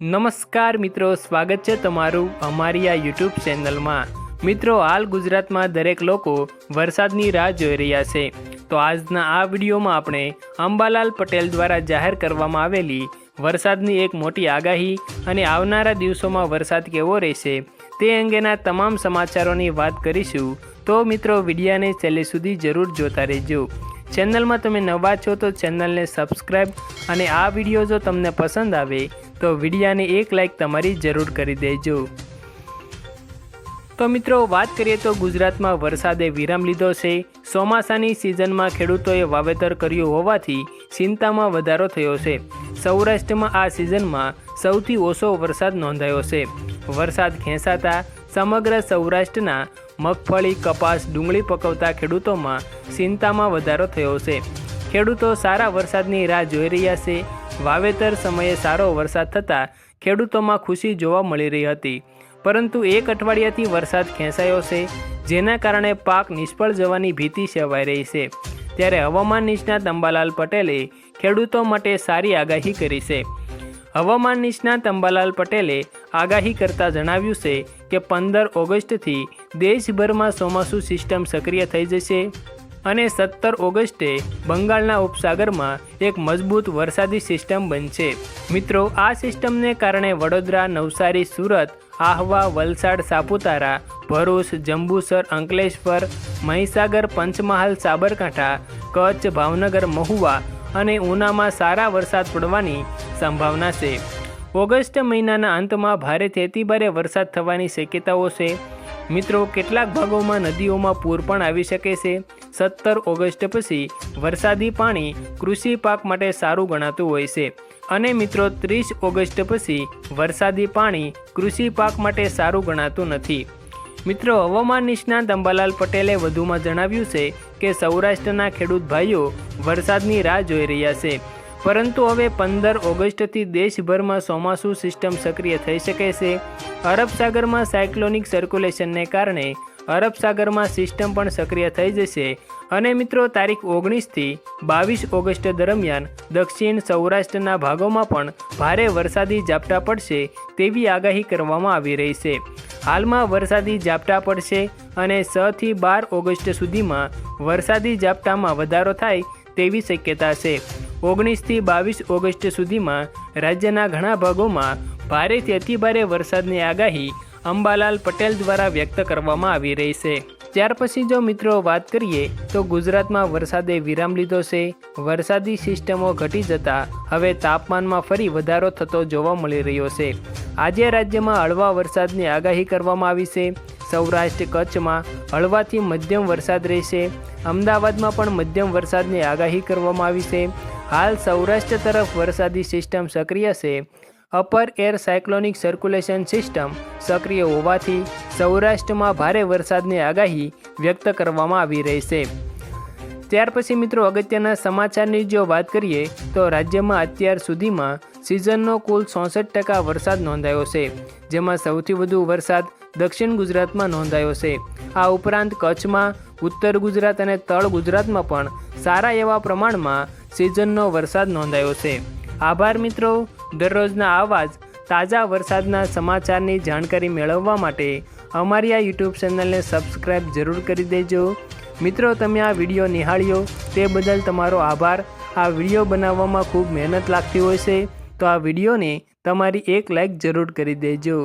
નમસ્કાર મિત્રો, સ્વાગત છે તમારું અમારી આ યુટ્યુબ ચેનલમાં. મિત્રો, હાલ ગુજરાતમાં દરેક લોકો વરસાદની રાહ જોઈ રહ્યા છે. તો આજના આ વિડીયોમાં આપણે અંબાલાલ પટેલ દ્વારા જાહેર કરવામાં આવેલી વરસાદની એક મોટી આગાહી અને આવનારા દિવસોમાં વરસાદ કેવો રહેશે તે અંગેના તમામ સમાચારોની વાત કરીશું. તો મિત્રો, વિડીયાને છેલ્લે સુધી જરૂર જોતા રહેજો. ચેનલમાં તમે નવા છો તો ચેનલને સબસ્ક્રાઈબ અને આ વીડિયો જો તમને પસંદ આવે તો વિડીયાને એક લાઇક તમારી જરૂર કરી દેજો. તો મિત્રો, વાત કરીએ તો ગુજરાતમાં વરસાદે વિરામ લીધો છે. ચોમાસાની સિઝનમાં ખેડૂતોએ વાવેતર કર્યું હોવાથી ચિંતામાં વધારો થયો છે. સૌરાષ્ટ્રમાં આ સિઝનમાં સૌથી ઓછો વરસાદ નોંધાયો છે. વરસાદ ખેંચાતા સમગ્ર સૌરાષ્ટ્રના મગફળી, કપાસ, ડુંગળી પકવતા ખેડૂતોમાં ચિંતામાં વધારો થયો છે. ખેડૂતો સારા વરસાદની રાહ જોઈ રહ્યા છે. વાવેતર સમયે સારો વરસાદ થતાં ખેડૂતોમાં ખુશી જોવા મળી રહી હતી. પરંતુ એક અઠવાડિયાથી વરસાદ ખેંચાયો છે, જેના કારણે પાક નિષ્ફળ જવાની ભીતિ સેવાઈ રહી છે. ત્યારે હવામાન નિષ્ણાત અંબાલાલ પટેલે ખેડૂતો માટે સારી આગાહી કરી છે. હવામાન નિષ્ણાત અંબાલાલ પટેલે આગાહી કરતા જણાવ્યું છે કે પંદર ઓગસ્ટથી દેશભરમાં ચોમાસું સિસ્ટમ સક્રિય થઈ જશે. અને સત્તર ઓગસ્ટે બંગાળના ઉપસાગરમાં એક મજબૂત વરસાદી સિસ્ટમ બનશે. મિત્રો, આ સિસ્ટમને કારણે વડોદરા, નવસારી, સુરત, આહવા, વલસાડ, સાપુતારા, ભરૂચ, જંબુસર, અંકલેશ્વર, મહીસાગર, પંચમહાલ, સાબરકાંઠા, કચ્છ, ભાવનગર, મહુવા અને ઉનામાં સારા વરસાદ પડવાની સંભાવના છે. ઓગસ્ટ મહિનાના અંતમાં ભારેથી અતિભારે વરસાદ થવાની શક્યતાઓ છે. મિત્રો, કેટલાક ભાગોમાં નદીઓમાં પૂર પણ આવી શકે છે. સત્તર ઓગસ્ટ પછી વરસાદી પાણી કૃષિ પાક માટે સારું ગણાતું હોય છે. અને મિત્રો, ત્રીસ ઓગસ્ટ પછી વરસાદી પાણી કૃષિ પાક માટે સારું ગણાતું નથી. મિત્રો, હવામાન નિષ્ણાત અંબાલાલ પટેલે વધુમાં જણાવ્યું છે કે સૌરાષ્ટ્રના ખેડૂત ભાઈઓ વરસાદની રાહ જોઈ રહ્યા છે. પરંતુ હવે પંદર ઓગસ્ટથી દેશભરમાં ચોમાસું સિસ્ટમ સક્રિય થઈ શકે છે. અરબ સાગરમાં સાયક્લોનિક સર્ક્યુલેશનને કારણે અરબ સાગરમાં સિસ્ટમ પણ સક્રિય થઈ જશે. અને મિત્રો, તારીખ ઓગણીસથી બાવીસ ઓગસ્ટ દરમિયાન દક્ષિણ સૌરાષ્ટ્રના ભાગોમાં પણ ભારે વરસાદી ઝાપટા પડશે તેવી આગાહી કરવામાં આવી રહી છે. હાલમાં વરસાદી ઝાપટા પડશે અને છથી બાર ઓગસ્ટ સુધીમાં વરસાદી ઝાપટામાં વધારો થાય તેવી શક્યતા છે. ઓગણીસથી બાવીસ ઓગસ્ટ સુધીમાં રાજ્યના ઘણા ભાગોમાં ભારેથી અતિભારે વરસાદની આગાહી અંબાલાલ પટેલ દ્વારા વ્યક્ત કરવામાં આવી રહી છે. ત્યાર પછી જો મિત્રો વાત કરીએ, તો ગુજરાતમાં વરસાદે વિરામ લીધો છે. વરસાદી સિસ્ટમો ઘટી જતા હવે તાપમાનમાં ફરી વધારો થતો જોવા મળી રહ્યો છે. આજે રાજ્યમાં હળવા વરસાદની આગાહી કરવામાં આવી છે. સૌરાષ્ટ્ર કચ્છમાં હળવાથી મધ્યમ વરસાદ રહેશે. અમદાવાદમાં પણ મધ્યમ વરસાદની આગાહી કરવામાં આવી છે. હાલ સૌરાષ્ટ્ર તરફ વરસાદી સિસ્ટમ સક્રિય છે. Upper air cyclonic circulation system સક્રિય હોવાથી સૌરાષ્ટ્રમાં ભારે વરસાદની આગાહી વ્યક્ત કરવામાં આવી રહી છે. ત્યાર પછી મિત્રો અગત્યના સમાચારની જો વાત કરીએ, તો રાજ્યમાં અત્યાર સુધીમાં સિઝનનો કુલ ચોસઠ ટકા વરસાદ નોંધાયો છે, જેમાં સૌથી વધુ વરસાદ દક્ષિણ ગુજરાતમાં નોંધાયો છે. આ ઉપરાંત કચ્છમાં, ઉત્તર ગુજરાત અને તળ ગુજરાતમાં પણ સારા એવા પ્રમાણમાં સિઝનનો વરસાદ નોંધાયો છે. આભાર મિત્રો. દરરોજના આવા તાજા વરસાદના સમાચારની જાણકારી મેળવવા માટે અમારી આ યુટ્યુબ ચેનલને સબસ્ક્રાઈબ જરૂર કરી દેજો. મિત્રો, તમે આ વીડિયો નિહાળ્યો તે બદલ તમારો આભાર. આ વીડિયો બનાવવામાં ખૂબ મહેનત લાગતી હોય છે, તો આ વિડીયોને તમારી એક લાઈક જરૂર કરી દેજો.